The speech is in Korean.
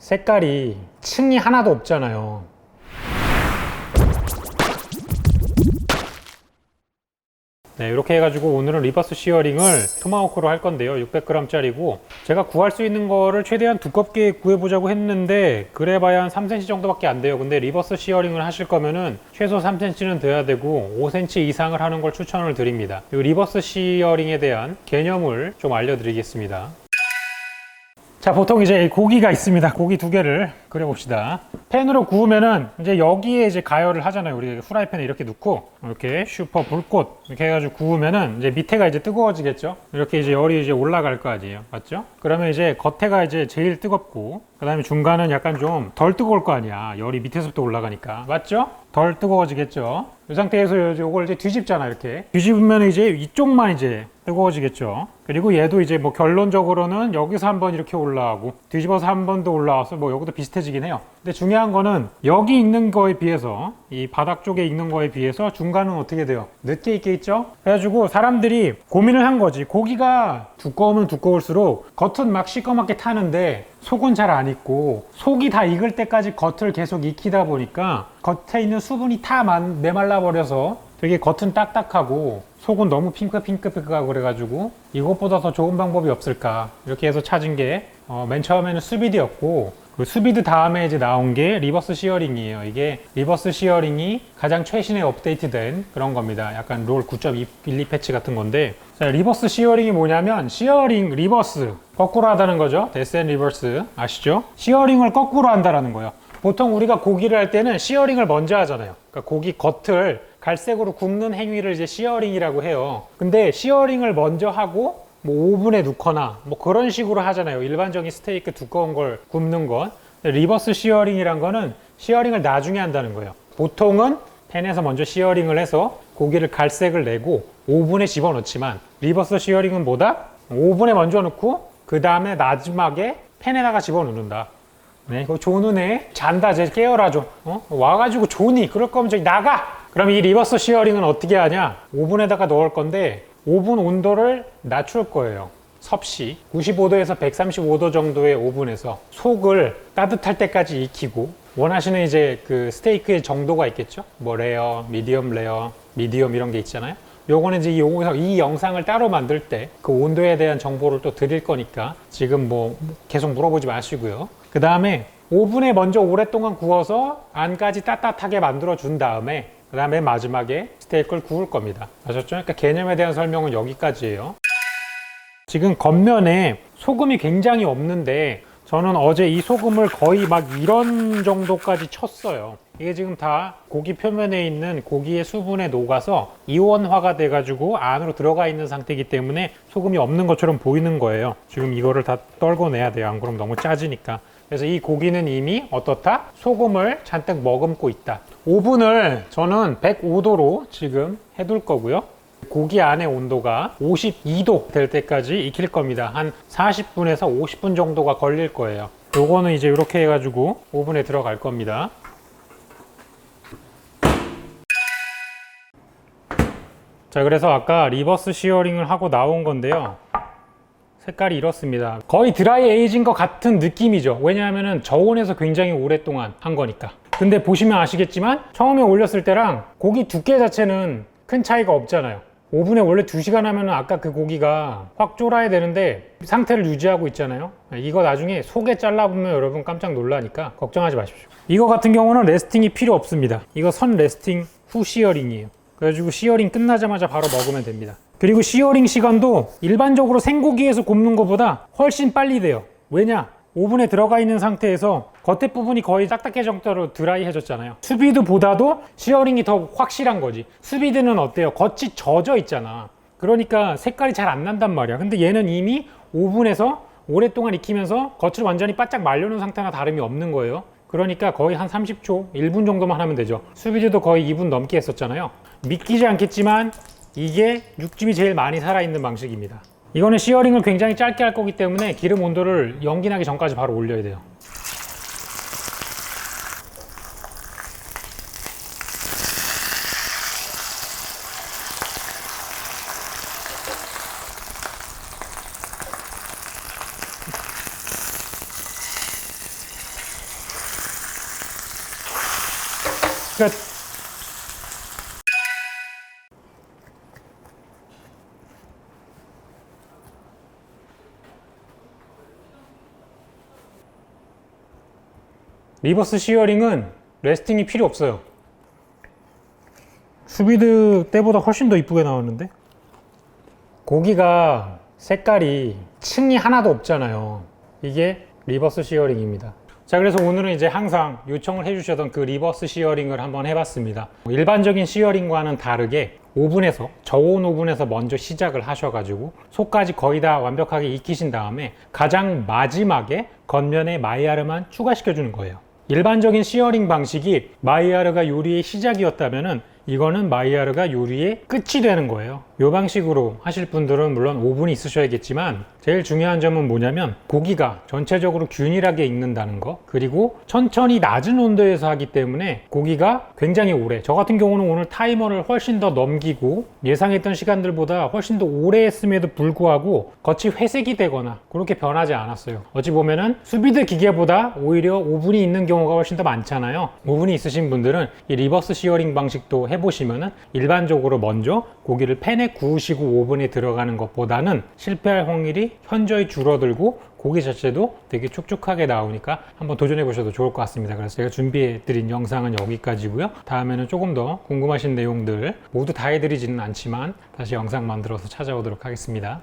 색깔이 층이 하나도 없잖아요. 네, 이렇게 해가지고 오늘은 리버스 시어링을 토마호크로 할 건데요. 600g짜리고 제가 구할 수 있는 거를 최대한 두껍게 구해보자고 했는데 그래봐야 한 3cm 정도밖에 안 돼요. 근데 리버스 시어링을 하실 거면은 최소 3cm는 돼야 되고 5cm 이상을 하는 걸 추천을 드립니다. 이 리버스 시어링에 대한 개념을 좀 알려드리겠습니다. 자, 보통 이제 고기가 있습니다. 고기 두 개를 그려봅시다. 팬으로 구우면은 이제 여기에 이제 가열을 하잖아요. 우리 후라이팬에 이렇게 넣고 이렇게 슈퍼 불꽃 이렇게 해가지고 구우면은 이제 밑에가 이제 뜨거워지겠죠. 이렇게 이제 열이 이제 올라갈 거 아니에요. 맞죠? 그러면 이제 겉에가 이제 제일 뜨겁고 그 다음에 중간은 약간 좀 덜 뜨거울 거 아니야. 열이 밑에서부터 올라가니까. 맞죠? 덜 뜨거워지겠죠. 이 상태에서 이걸 이제 뒤집잖아 이렇게. 뒤집으면 이제 이쪽만 이제 뜨거워지겠죠. 그리고 얘도 이제 뭐 결론적으로는 여기서 한번 이렇게 올라가고 뒤집어서 한 번 더 올라와서 뭐 여기도 비슷해지긴 해요. 근데 중요한 거는 여기 익는 거에 비해서 이 바닥 쪽에 익는 거에 비해서 중간은 어떻게 돼요? 늦게 있죠? 그래가지고 사람들이 고민을 한 거지. 고기가 두꺼우면 두꺼울수록 겉은 막 시꺼멓게 타는데 속은 잘 안 익고 속이 다 익을 때까지 겉을 계속 익히다 보니까 겉에 있는 수분이 다 만- 메말라 버려서 되게 겉은 딱딱하고 속은 너무 핑크핑크핑크하고 그래가지고 이것보다 더 좋은 방법이 없을까 이렇게 해서 찾은 게 어, 맨 처음에는 수비드였고 그 수비드 다음에 이제 나온 게 리버스 시어링이에요. 이게 리버스 시어링이 가장 최신에 업데이트된 그런 겁니다. 약간 롤 9.12 패치 같은 건데 자, 리버스 시어링이 뭐냐면 시어링 리버스 거꾸로 하다는 거죠. 데스 앤 리버스 아시죠? 시어링을 거꾸로 한다라는 거예요. 보통 우리가 고기를 할 때는 시어링을 먼저 하잖아요. 그러니까 고기 겉을 갈색으로 굽는 행위를 이제 시어링이라고 해요. 근데 시어링을 먼저 하고 뭐 오븐에 넣거나 뭐 그런 식으로 하잖아요. 일반적인 스테이크 두꺼운 걸 굽는 건. 리버스 시어링이란 거는 시어링을 나중에 한다는 거예요. 보통은 팬에서 먼저 시어링을 해서 고기를 갈색을 내고 오븐에 집어넣지만 리버스 시어링은 뭐다? 오븐에 먼저 넣고 그 다음에 마지막에 팬에다가 집어넣는다. 네, 그 조눈에 잔다, 쟤 깨어라 좀. 어? 와가지고 조니, 그럴 거면 저기 나가! 그럼 이 리버스 시어링은 어떻게 하냐? 오븐에다가 넣을 건데, 오븐 온도를 낮출 거예요. 섭씨 95도에서 135도 정도의 오븐에서 속을 따뜻할 때까지 익히고 원하시는 이제 그 스테이크의 정도가 있겠죠? 뭐 레어, 미디엄 레어, 미디엄 이런 게 있잖아요. 요거는 이제 이, 영상- 이 영상을 따로 만들 때 그 온도에 대한 정보를 또 드릴 거니까 지금 뭐 계속 물어보지 마시고요. 그 다음에 오븐에 먼저 오랫동안 구워서 안까지 따뜻하게 만들어 준 다음에 그 다음에 마지막에 스테이크를 구울 겁니다. 아셨죠? 그러니까 개념에 대한 설명은 여기까지예요. 지금 겉면에 소금이 굉장히 없는데 저는 어제 이 소금을 거의 막 이런 정도까지 쳤어요. 이게 지금 다 고기 표면에 있는 고기의 수분에 녹아서 이온화가 돼가지고 안으로 들어가 있는 상태이기 때문에 소금이 없는 것처럼 보이는 거예요. 지금 이거를 다 떨궈내야 돼요. 안 그러면 너무 짜지니까. 그래서 이 고기는 이미 어떻다? 소금을 잔뜩 머금고 있다. 오븐을 저는 105도로 지금 해둘 거고요. 고기 안의 온도가 52도 될 때까지 익힐 겁니다. 한 40분에서 50분 정도가 걸릴 거예요. 요거는 이제 이렇게 해가지고 오븐에 들어갈 겁니다. 자, 그래서 아까 리버스 시어링을 하고 나온 건데요. 색깔이 이렇습니다. 거의 드라이 에이진 것 같은 느낌이죠. 왜냐하면 저온에서 굉장히 오랫동안 한 거니까. 근데 보시면 아시겠지만 처음에 올렸을 때랑 고기 두께 자체는 큰 차이가 없잖아요. 오븐에 원래 2시간 하면 아까 그 고기가 확 쫄아야 되는데 상태를 유지하고 있잖아요. 이거 나중에 속에 잘라보면 여러분 깜짝 놀라니까 걱정하지 마십시오. 이거 같은 경우는 레스팅이 필요 없습니다. 이거 선 레스팅 후 시어링이에요. 그래가지고 시어링 끝나자마자 바로 먹으면 됩니다. 그리고 시어링 시간도 일반적으로 생고기에서 굽는 것보다 훨씬 빨리 돼요. 왜냐? 오븐에 들어가 있는 상태에서 겉에 부분이 거의 딱딱해 정도로 드라이해졌잖아요. 수비드보다도 시어링이 더 확실한 거지. 수비드는 어때요? 겉이 젖어 있잖아. 그러니까 색깔이 잘 안 난단 말이야. 근데 얘는 이미 오븐에서 오랫동안 익히면서 겉을 완전히 바짝 말려놓은 상태나 다름이 없는 거예요. 그러니까 거의 한 30초, 1분 정도만 하면 되죠. 수비드도 거의 2분 넘게 했었잖아요. 믿기지 않겠지만 이게 육즙이 제일 많이 살아있는 방식입니다. 이거는 시어링을 굉장히 짧게 할 거기 때문에 기름 온도를 연기나기 전까지 바로 올려야 돼요. 끝 리버스 시어링은 레스팅이 필요 없어요. 수비드 때보다 훨씬 더 이쁘게 나왔는데? 고기가 색깔이 층이 하나도 없잖아요. 이게 리버스 시어링입니다. 자, 그래서 오늘은 이제 항상 요청을 해주셨던 그 리버스 시어링을 한번 해봤습니다. 일반적인 시어링과는 다르게 오븐에서 저온 오븐에서 먼저 시작을 하셔가지고 속까지 거의 다 완벽하게 익히신 다음에 가장 마지막에 겉면에 마이야르만 추가시켜주는 거예요. 일반적인 시어링 방식이 마이야르가 요리의 시작이었다면은 이거는 마이야르가 요리의 끝이 되는 거예요. 이 방식으로 하실 분들은 물론 오븐이 있으셔야겠지만 제일 중요한 점은 뭐냐면 고기가 전체적으로 균일하게 익는다는 거 그리고 천천히 낮은 온도에서 하기 때문에 고기가 굉장히 오래 저 같은 경우는 오늘 타이머를 훨씬 더 넘기고 예상했던 시간들보다 훨씬 더 오래 했음에도 불구하고 겉이 회색이 되거나 그렇게 변하지 않았어요. 어찌 보면은 수비드 기계보다 오히려 오븐이 있는 경우가 훨씬 더 많잖아요. 오븐이 있으신 분들은 이 리버스 시어링 방식도 해보시면은 일반적으로 먼저 고기를 팬에 구우시고 오븐에 들어가는 것보다는 실패할 확률이 현저히 줄어들고 고기 자체도 되게 촉촉하게 나오니까 한번 도전해 보셔도 좋을 것 같습니다. 그래서 제가 준비해 드린 영상은 여기까지고요. 다음에는 조금 더 궁금하신 내용들 모두 다 해드리지는 않지만 다시 영상 만들어서 찾아오도록 하겠습니다.